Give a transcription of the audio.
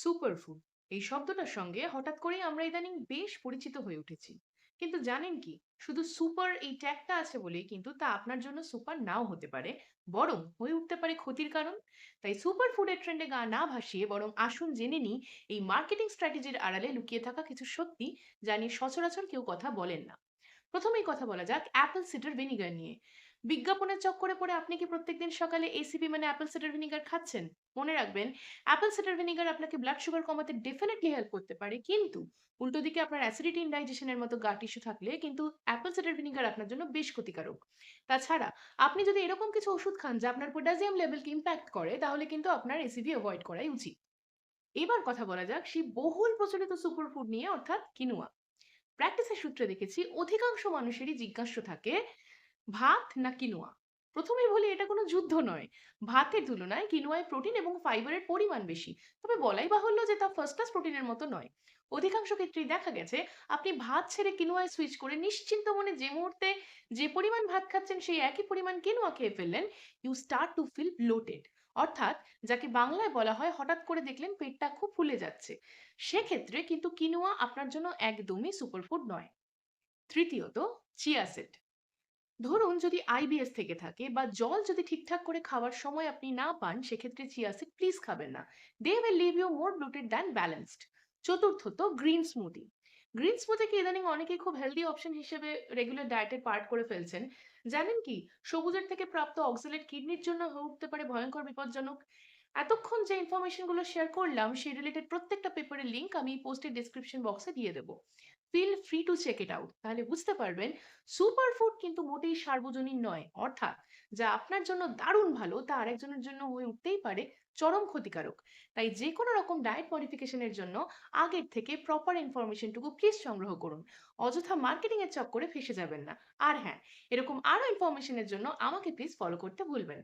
Superfood এই শব্দটার সঙ্গে হঠাৎ করেই আমরা ইদানিং বেশ পরিচিত হয়ে উঠেছি। কিন্তু জানেন কি? শুধু সুপার এই ট্যাগটা আছে বলেই কিন্তু তা আপনার জন্য সুপার নাও হতে পারে, বরং হয়ে উঠতে পারে ক্ষতির কারণ। তাই সুপার ফুডের ট্রেন্ডে গা না ভাসিয়ে বরং আসুন জেনে নিই, এই মার্কেটিং স্ট্র্যাটেজির আড়ালে লুকিয়ে থাকা কিছু সত্যি যা সচরাচর কেউ কথা বলেন না। প্রথমেই কথা বলা যাক অ্যাপেল সিডার ভিনিগার নিয়ে। বিজ্ঞাপনের চক্করে পড়ে আপনি কি প্রত্যেকদিন সকালে এসিপি মানে অ্যাপেল সিডার ভিনিগার খাচ্ছেন? মনে রাখবেন অ্যাপেল সিডার ভিনিগার আপনাকে ব্লাড সুগার কমাতে ডেফিনেটলি হেল্প করতে পারে। কিন্তু উল্টো দিকে আপনার অ্যাসিডিটি ইনডাইজেশনের মতো গাট ইস্যু থাকলে কিন্তু অ্যাপেল সিডার ভিনিগার আপনার জন্য বেশ ক্ষতিকারক। তাছাড়া আপনি যদি এরকম কিছু ওষুধ খান যা আপনার পটাশিয়াম লেভেলকে ইম্প্যাক্ট করে, তাহলে কিন্তু আপনার এসিভি অ্যাভয়েড করাই উচিত। এবার কথা বলা যাক সেই বহুল প্রচলিত সুপারফুড নিয়ে, অর্থাৎ কিনুয়া প্র্যাকটিসের সূত্রে দেখেছি, অধিকাংশ মানুষেরই জিজ্ঞাসা থাকে ভাত না কিনোয়া? প্রথমেই বলি এটা কোনো যুদ্ধ নয়। ভাতের তুলনায় কিনোয়ায় প্রোটিন এবং ফাইবারের পরিমাণ বেশি। তবে বলাই বাহুল্য যে তা ফার্স্ট ক্লাস প্রোটিনের মতো নয়। অধিকাংশ ক্ষেত্রেই দেখা গেছে, আপনি ভাত ছেড়ে কিনোয়ায় সুইচ করে নিশ্চিন্ত মনে যে মুহূর্তে যে পরিমাণ ভাত খাচ্ছেন সেই একই পরিমাণ কিনোয়া খেয়ে ফেললেন you start to feel bloated অর্থাৎ যাকে বাংলায় বলা হয় হঠাৎ করে দেখলেন পেটটা খুব ফুলে যাচ্ছে। সেক্ষেত্রে কিন্তু কিনোয়া আপনার জন্য একদমই সুপারফুড নয়। তৃতীয়ত চিয়া সিড ধরুন যদি আইবিএস থেকে থাকে বা জল যদি ঠিকঠাক করে খাওয়ার সময় আপনি না পান, সেক্ষেত্রে চিয়া সিড প্লিজ খাবেন না। They will leave you more bloated than balanced চতুর্থত গ্রিন স্মুদি গ্রিন স্মুদিকে ইদানিং অনেকেই খুব হেলদি অপশন হিসেবে রেগুলার ডায়েটের পার্ট করে ফেলছেন। জানেন কি? সবুজের থেকে প্রাপ্ত অক্সালেট কিডনির জন্য হয়ে উঠতে পারে ভয়ঙ্কর বিপজ্জনক। এতক্ষণ যে ইনফরমেশনগুলো শেয়ার করলাম, সেই রিলেটেড প্রত্যেকটা পেপারের লিংক আমি পোস্টের ডিসক্রিপশন বক্সে দিয়ে দেবো। Feel free to check it out তাহলে বুঝতে পারবেন সুপার ফুড কিন্তু মোটেই সার্বজনীন নয়। অর্থাৎ, যা আপনার জন্য দারুণ ভালো, তা আরেকজনের জন্য হয়ে উঠতেই পারে চরম ক্ষতিকারক। তাই যে কোনো রকম ডায়েট মডিফিকেশনের জন্য আগের থেকে প্রপার ইনফরমেশনটুকু প্লিজ সংগ্রহ করুন। অযথা মার্কেটিং এর চক্করে ফেসে যাবেন না। আর হ্যাঁ এরকম আরও ইনফরমেশনের জন্য আমাকে প্লিজ ফলো করতে ভুলবেন।